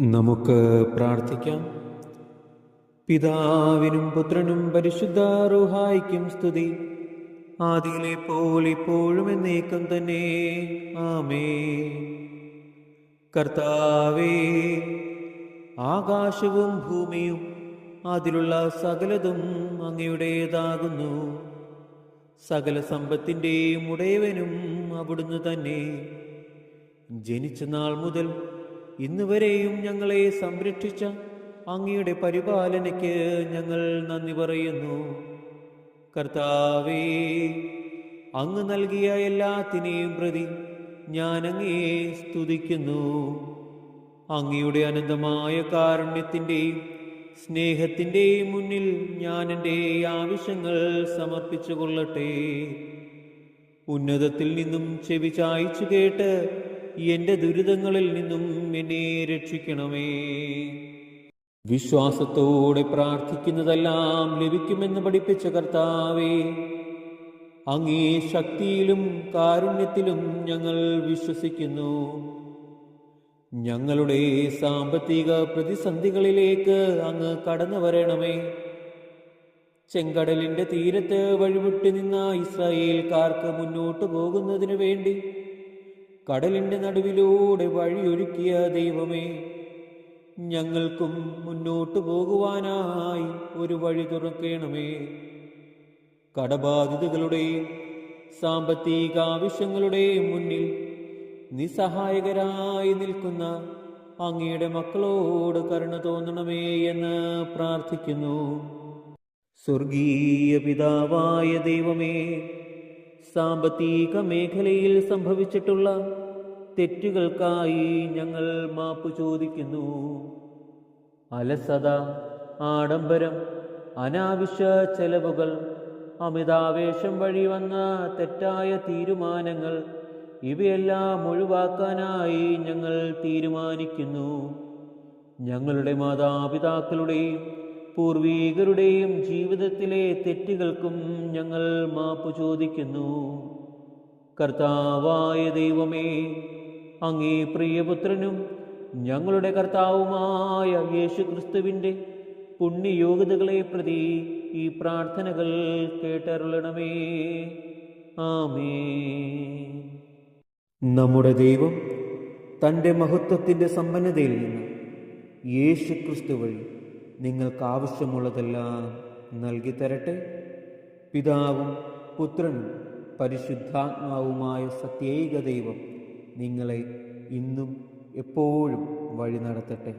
നമുക്ക് പ്രാർത്ഥിക്കാം. പിതാവിനും പുത്രനും പരിശുദ്ധ റുഹായിക്കും സ്തുതി. ആദിയിലെ പോൽ ഇപ്പോഴും എന്നേക്കും തന്നെ. ആമേ കർത്താവേ ആകാശവും ഭൂമിയും അതിലുള്ള സകലതും അങ്ങയുടേതാകുന്നു. സകല സമ്പത്തിന്റെയും ഉടയവനും അവിടുന്ന് തന്നെ. ജനിച്ച നാൾ മുതൽ ഇന്ന് വരെയും ഞങ്ങളെ സംരക്ഷിച്ച അങ്ങയുടെ പരിപാലനയ്ക്ക് ഞങ്ങൾ നന്ദി പറയുന്നു. കർത്താവേ അങ്ങ് നൽകിയ എല്ലാത്തിനെയും പ്രതി ഞാൻ അങ്ങയെ സ്തുതിക്കുന്നു. അങ്ങയുടെ അനന്തമായ കാരുണ്യത്തിന്റെയും സ്നേഹത്തിന്റെയും മുന്നിൽ ഞാൻ എന്റെ ആവശ്യങ്ങൾ സമർപ്പിച്ചു കൊള്ളട്ടെ ഉന്നതത്തിൽ നിന്നും ചെവി ചായച്ചു കേട്ട് എന്റെ ദുരിതങ്ങളിൽ നിന്നും എന്നെ രക്ഷിക്കണമേ. വിശ്വാസത്തോടെ പ്രാർത്ഥിക്കുന്നതെല്ലാം ലഭിക്കുമെന്ന് പഠിപ്പിച്ച കർത്താവേ അങ്ങേ ശക്തിയിലും കാരുണ്യത്തിലും ഞങ്ങൾ വിശ്വസിക്കുന്നു. ഞങ്ങളുടെ സാമ്പത്തിക പ്രതിസന്ധികളിലേക്ക് അങ്ങ് കടന്നു വരണമേ. ചെങ്കടലിന്റെ തീരത്ത് വഴിവിട്ട് നിന്ന ഇസ്രായേൽക്കാർക്ക് മുന്നോട്ട് പോകുന്നതിനു വേണ്ടി കടലിന്റെ നടുവിലൂടെ വഴിയൊരുക്കിയ ദൈവമേ ഞങ്ങൾക്കും മുന്നോട്ടു പോകുവാനായി ഒരു വഴി തുറക്കണമേ. കടബാധിതകളുടെയും സാമ്പത്തിക ആവശ്യങ്ങളുടെയും മുന്നിൽ നിസ്സഹായകരായി നിൽക്കുന്ന അങ്ങയുടെ മക്കളോട് കരുണ തോന്നണമേ എന്ന് പ്രാർത്ഥിക്കുന്നു. സ്വർഗീയ പിതാവായ ദൈവമേ സാമ്പത്തിക മേഖലയിൽ സംഭവിച്ചിട്ടുള്ള തെറ്റുകൾക്കായി ഞങ്ങൾ മാപ്പ് ചോദിക്കുന്നു. അലസത ആഡംബരം അനാവശ്യ ചെലവുകൾ അമിതാവേശം വഴി വന്ന തെറ്റായ തീരുമാനങ്ങൾ ഇവയെല്ലാം ഒഴിവാക്കാനായി ഞങ്ങൾ തീരുമാനിക്കുന്നു. ഞങ്ങളുടെ മാതാപിതാക്കളുടെയും പൂർവീകരുടെയും ജീവിതത്തിലെ തെറ്റുകൾക്കും ഞങ്ങൾ മാപ്പ് ചോദിക്കുന്നു. കർത്താവായ ദൈവമേ അങ്ങേ പ്രിയപുത്രനും ഞങ്ങളുടെ കർത്താവുമായ യേശു ക്രിസ്തുവിന്റെ പുണ്യയോഗ്യതകളെ പ്രതി ഈ പ്രാർത്ഥനകൾ കേട്ടരുളണമേ. ആമേ നമ്മുടെ ദൈവം തന്റെ മഹത്വത്തിന്റെ സമ്പന്നതയിൽ നിന്ന് യേശു ക്രിസ്തു വഴി നിങ്ങൾക്ക് ആവശ്യമുള്ളതെല്ലാം നൽകി തരട്ടെ പിതാവും പുത്രനും പരിശുദ്ധാത്മാവുമായ സത്യേക ദൈവം നിങ്ങളെ ഇന്നും എപ്പോഴും വഴി നടത്തട്ടെ.